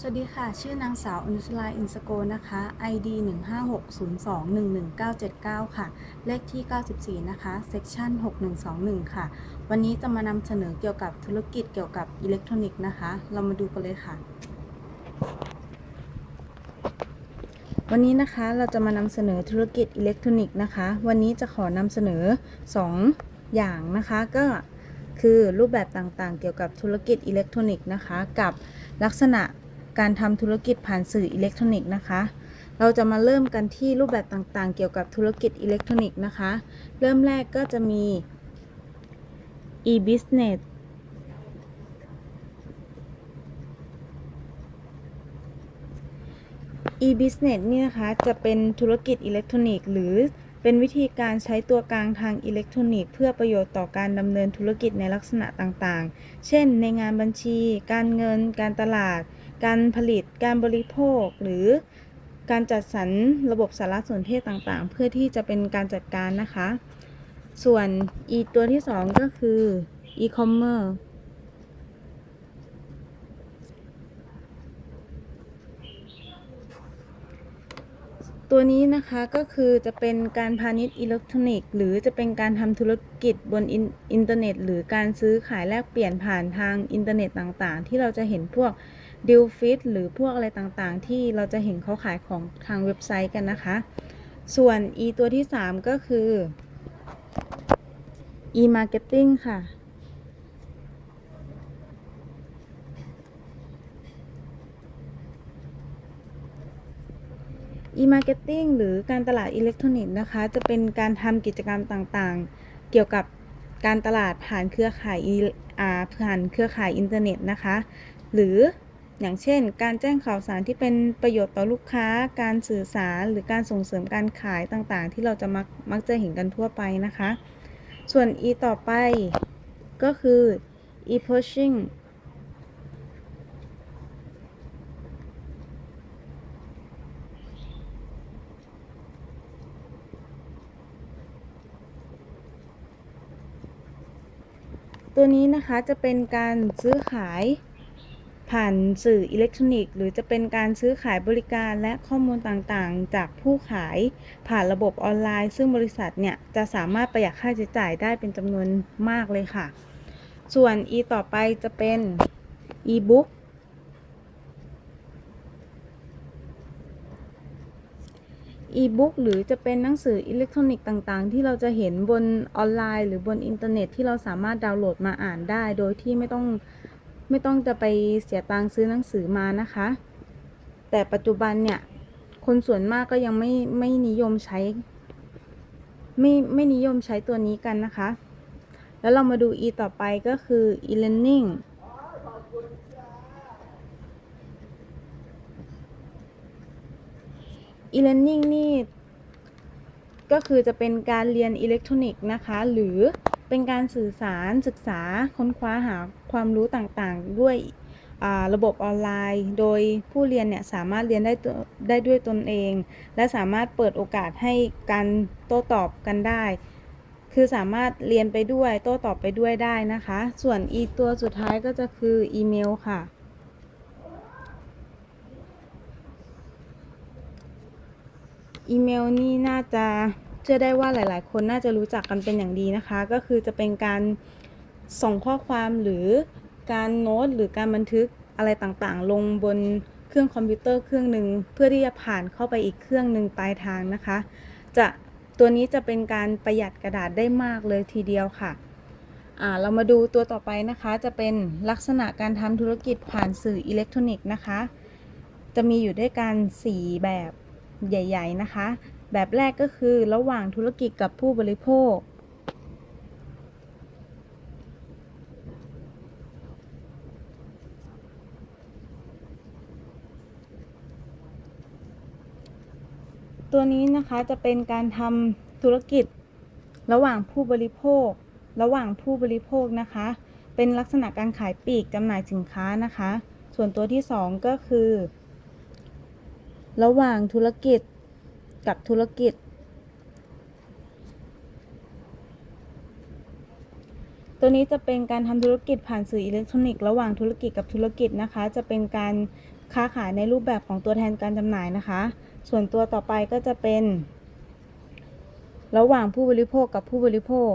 สวัสดีค่ะ ชื่อนางสาวอนุชลาอินสโกนะคะ ID 15602119979 ค่ะ เลขที่ 94 นะคะ Section 6121 ค่ะ วันนี้จะมานำเสนอเกี่ยวกับธุรกิจเกี่ยวกับอิเล็กทรอนิกส์นะคะ เรามาดูกันเลยค่ะ วันนี้นะคะเราจะมานำเสนอธุรกิจอิเล็กทรอนิกส์นะคะ วันนี้จะขอนำเสนอ 2 อย่างนะคะ ก็คือรูปแบบต่างๆ เกี่ยวกับธุรกิจอิเล็กทรอนิกส์นะคะ กับลักษณะ การทำธุรกิจผ่านสื่ออิเล็กทรอนิกส์นะคะ เราจะมาเริ่มกันที่รูปแบบต่างๆ เกี่ยวกับธุรกิจอิเล็กทรอนิกส์นะคะ เริ่มแรกก็จะมี e-business e-business นี่นะคะ จะเป็นธุรกิจอิเล็กทรอนิกส์หรือ เป็นวิธีการใช้ตัวกลางทางอิเล็กทรอนิกส์เพื่อประโยชน์ต่อการดำเนินธุรกิจในลักษณะต่างๆ เช่น ในงานบัญชี การเงิน การตลาด การผลิต การบริโภค หรือการจัดสรรระบบสารสนเทศต่างๆ เพื่อที่จะเป็นการจัดการนะคะ ส่วน e ตัวที่ 2 ก็คือ e-commerce ตัวนี้นะคะก็คือจะเป็นการพาณิชย์อิเล็กทรอนิกส์ หรือจะเป็นการทำธุรกิจบนอินอินเทอร์เน็ต หรือการซื้อขายแลกเปลี่ยนผ่านทางอินเทอร์เน็ตต่างๆ ที่เราจะเห็นพวกดิวฟิตหรือพวกอะไรต่างๆ ที่เราจะเห็นเขาขายของทางเว็บไซต์กันนะคะ ส่วน e ตัวที่ 3 ก็คือ e marketing ค่ะ e-marketing หรือการตลาดอิเล็กทรอนิกส์นะคะ จะเป็นการทำกิจกรรมต่างๆ เกี่ยวกับการตลาดผ่านเครือข่ายอ่าผ่านเครือข่ายอินเทอร์เน็ตนะคะ หรืออย่างเช่น การแจ้งข่าวสารที่เป็นประโยชน์ต่อลูกค้า การสื่อสารหรือการส่งเสริมการขายต่างๆ ที่เราจะมักมักจะเห็นกันทั่วไปนะคะ ส่วน e ต่อไปก็คือ e-pushing ตัวนี้นะคะจะเป็นการซื้อขายผ่านสื่ออิเล็กทรอนิกส์ หรือจะเป็นการซื้อขายบริการและข้อมูลต่างๆ จากผู้ขายผ่านระบบออนไลน์ ซึ่งบริษัทเนี่ยจะสามารถประหยัดค่าใช้จ่ายได้เป็นจำนวนมากเลยค่ะ ส่วน e ต่อไปจะเป็น e-book e-book หรือจะเป็นหนังสืออิเล็กทรอนิกส์ต่างๆ ที่เราจะเห็นบนออนไลน์ หรือบนอินเทอร์เน็ตที่เราสามารถดาวน์โหลดมาอ่านได้ โดยที่ไม่ต้องไม่ต้องจะไปเสียตังค์ซื้อหนังสือมานะคะ แต่ปัจจุบันเนี่ยคนส่วนมากก็ยังไม่ไม่นิยมใช้ ไม่ไม่นิยมใช้ตัวนี้กันนะคะ แล้วเรามาดู e ต่อไปก็คือ e-learning e-learning นี่ก็คือจะเป็นการเรียนอิเล็กทรอนิกส์นะคะ หรือเป็นการสื่อสารศึกษาค้นคว้าหาความรู้ต่างๆ ด้วยระบบออนไลน์ โดยผู้เรียนเนี่ยสามารถเรียนได้ได้ด้วยตนเอง และสามารถเปิดโอกาสให้การโต้ตอบกันได้ คือสามารถเรียนไปด้วยโต้ตอบไปด้วยได้นะคะ ส่วนอีตัวสุดท้ายก็จะคืออีเมลค่ะ อีเมลนี่น่าจะเชื่อได้ว่าหลาย ๆ คนน่าจะรู้จักกันเป็นอย่างดีนะคะ ก็คือจะเป็นการส่งข้อความหรือการโน้ตหรือการบันทึกอะไรต่างๆ ลงบนเครื่องคอมพิวเตอร์เครื่องหนึ่งเพื่อที่จะผ่านเข้าไปอีกเครื่องหนึ่งปลายทางนะคะ จะตัวนี้จะเป็นการประหยัดกระดาษได้มากเลยทีเดียวค่ะเรามาดูตัวต่อไปนะคะจะเป็นลักษณะการทำธุรกิจผ่านสื่ออิเล็กทรอนิกส์นะคะ จะมีอยู่ด้วยกัน 4 แบบ ใหญ่ ๆ นะคะ แบบแรกก็คือระหว่างธุรกิจกับผู้บริโภค ตัวนี้นะคะจะเป็นการทำธุรกิจระหว่างผู้บริโภค ระหว่างผู้บริโภคนะคะ เป็นลักษณะการขายปลีกจำหน่ายสินค้านะคะ ส่วนตัวที่ 2 ก็คือ ระหว่างธุรกิจกับธุรกิจ ตัวนี้จะเป็นการทำธุรกิจผ่านสื่ออิเล็กทรอนิกส์ระหว่างธุรกิจกับธุรกิจนะคะ จะเป็นการค้าขายในรูปแบบของตัวแทนการจำหน่ายนะคะ ส่วนตัวต่อไปก็จะเป็น ระหว่างผู้บริโภคกับผู้บริโภค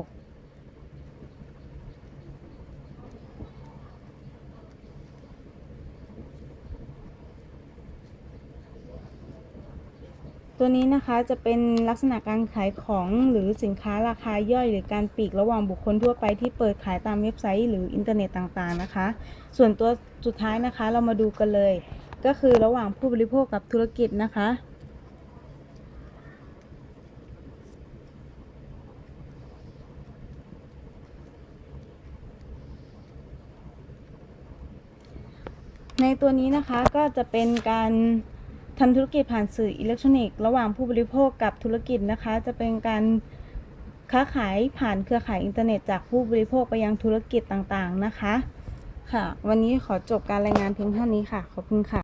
ตัวนี้นะคะจะเป็นลักษณะการขายของหรือสินค้าราคาย่อย หรือการปีกระหว่างบุคคลทั่วไปที่เปิดขายตามเว็บไซต์หรืออินเทอร์เน็ตต่างๆนะคะ ส่วนตัวสุดท้ายนะคะเรามาดูกันเลย ก็คือระหว่างผู้บริโภคกับธุรกิจนะคะในตัวนี้นะคะก็จะเป็นการ ทำธุรกิจผ่านสื่ออิเล็กทรอนิกส์ระหว่างผู้บริโภคกับธุรกิจนะคะ จะเป็นการค้าขายผ่านเครือข่ายอินเทอร์เน็ตจากผู้บริโภคไปยังธุรกิจต่างๆนะคะ ค่ะ วันนี้ขอจบการรายงานเพียงเท่านี้ค่ะ ขอบคุณค่ะ